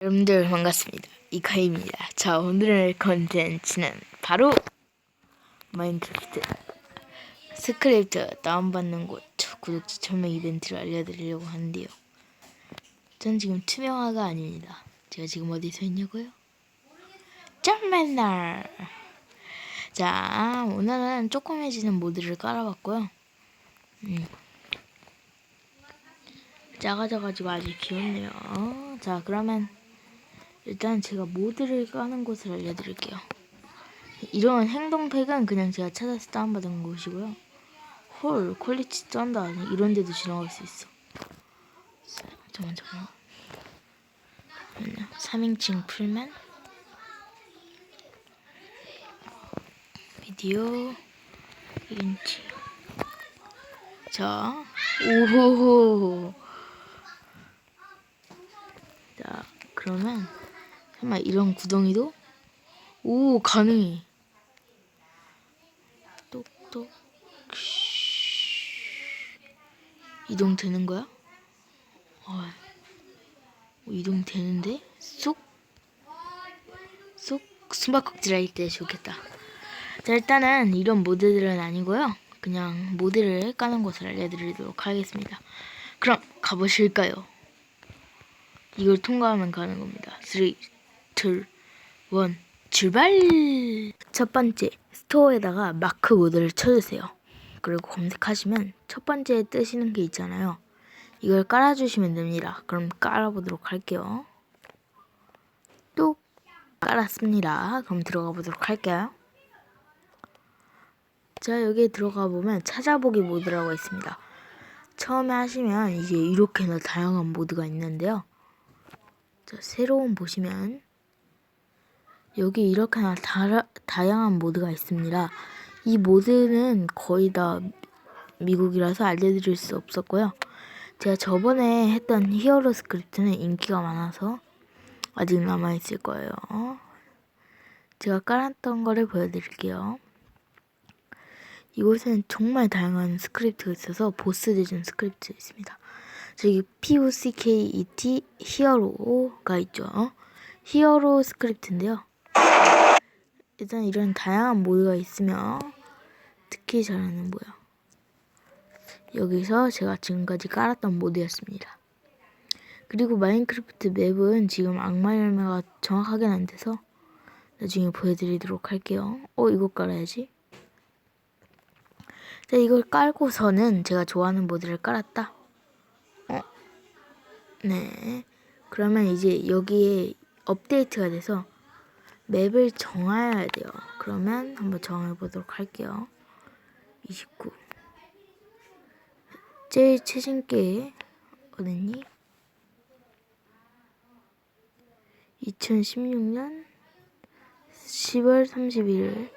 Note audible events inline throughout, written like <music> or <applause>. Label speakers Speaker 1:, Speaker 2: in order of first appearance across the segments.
Speaker 1: 여러분들 반갑습니다. 이카입니다. 자 오늘의 컨텐츠는 바로 마인크래프트 스크립트 다운받는 곳 구독자 1000명 이벤트를 알려드리려고 하는데요. 전 지금 투명화가 아닙니다. 제가 지금 어디 서 있냐고요? 짠맨날 자 오늘은 조그매지는 모드를 깔아봤고요. 음. 작아져가지고 아주 귀엽네요. 자 그러면 일단 제가 모드를 까는 곳을 알려드릴게요. 이런 행동팩은 그냥 제가 찾아서 다운받은 곳이고요. 헐 퀄리티 쩐다 이런 데도 지나갈 수 있어. 자, 잠깐만 잠깐만. 잠깐만요. 3인칭 풀맨 비디오 1인칭 자 오호호 자 그러면 설마 이런 구덩이도 오 가능해 똑똑 이동 되는 거야? 어, 오, 이동 되는데 쏙 쏙 숨바꼭질 할 때 좋겠다. 자 일단은 이런 모드들은 아니고요. 그냥 모드를 까는 곳을 알려드리도록 하겠습니다. 그럼 가보실까요? 이걸 통과하면 가는 겁니다. 3, 2, 1, 출발! 첫 번째, 스토어에다가 마크 모드를 쳐주세요. 그리고 검색하시면 첫 번째에 뜨시는 게 있잖아요. 이걸 깔아주시면 됩니다. 그럼 깔아보도록 할게요. 또 깔았습니다. 그럼 들어가 보도록 할게요. 자, 여기에 들어가 보면 찾아보기 모드라고 있습니다. 처음에 하시면 이제 이렇게나 다양한 모드가 있는데요. 자, 새로운 보시면 여기 이렇게나 다, 다양한 모드가 있습니다. 이 모드는 거의 다 미국이라서 알려드릴 수 없었고요. 제가 저번에 했던 히어로 스크립트는 인기가 많아서 아직 남아있을 거예요. 제가 깔았던 거를 보여드릴게요. 이곳에는 정말 다양한 스크립트가 있어서 보스 대전 스크립트 있습니다. 저기 POCKET 히어로가 있죠. 히어로 스크립트인데요. 일단 이런 다양한 모드가 있으며 특히 잘하는 뭐야. 여기서 제가 지금까지 깔았던 모드였습니다. 그리고 마인크래프트 맵은 지금 악마 열매가 정확하게는 안 돼서 나중에 보여드리도록 할게요. 어 이거 깔아야지. 자 이걸 깔고서는 제가 좋아하는 모드를 깔았다. 어? 네. 그러면 이제 여기에 업데이트가 돼서 맵을 정해야 돼요. 그러면 한번 정해 보도록 할게요. 29. 제일 최신께 어딨니? 2016년 10월 31일,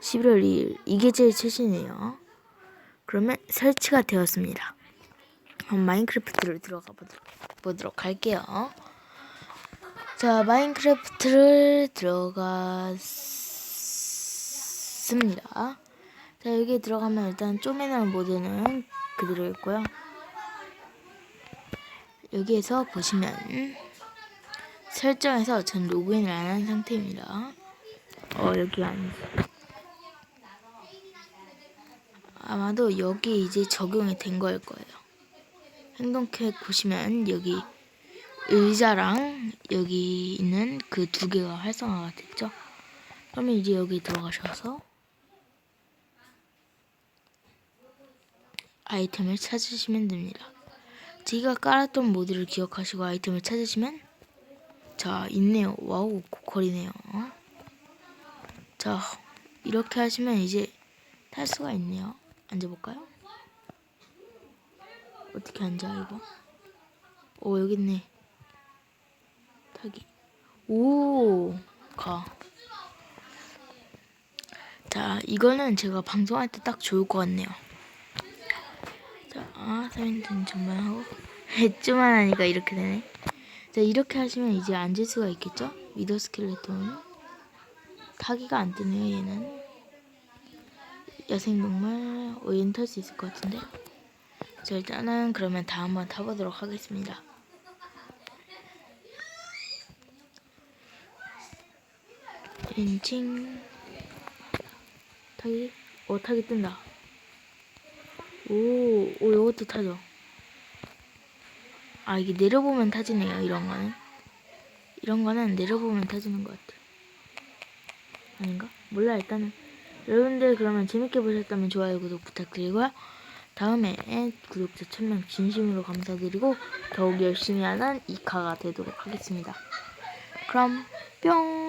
Speaker 1: 11월 2일 이게 제일 최신이에요. 그러면 설치가 되었습니다. 그럼 마인크래프트를 들어가 보도록, 보도록 할게요. 자, 마인크래프트를 들어갔습니다. 자, 여기에 들어가면 일단 쪼매널 모드는 그대로 있고요. 여기에서 보시면 설정에서 전 로그인을 안 한 상태입니다. 어, 여기 아니죠. 아마도 여기 이제 적용이 된 거일 거예요. 행동캡 보시면 여기 의자랑 여기 있는 그 두 개가 활성화가 됐죠. 그러면 이제 여기 들어가셔서 아이템을 찾으시면 됩니다. 제가 깔았던 모드를 기억하시고 아이템을 찾으시면 자 있네요. 와우 고퀄이네요. 자 이렇게 하시면 이제 탈 수가 있네요. 앉아볼까요? 어떻게 앉아 이거? 오 여기 있네. 타기. 오 가. 자 이거는 제가 방송할 때 딱 좋을 것 같네요. 자, 아, 3인칭 정말 하고. <laughs> 했지만 하니까 이렇게 되네. 자, 이렇게 하시면 이제 앉을 수가 있겠죠? 위더 스켈레톤. 타기가 안 뜨네요, 얘는. 야생동물, 어, 얘는 탈수 있을 것 같은데. 자, 일단은 그러면 다 한번 타보도록 하겠습니다. 펜칭. 타기? 어 타기 뜬다. 오, 오 이것도 타죠. 아 이게 내려보면 타지네요 이런 거는. 이런 거는 내려보면 타지는 것 같아요 아닌가? 몰라 일단은. 여러분들 그러면 재밌게 보셨다면 좋아요 구독 부탁드리고요. 다음에 구독자 1000명 진심으로 감사드리고 더욱 열심히 하는 이카가 되도록 하겠습니다. 그럼 뿅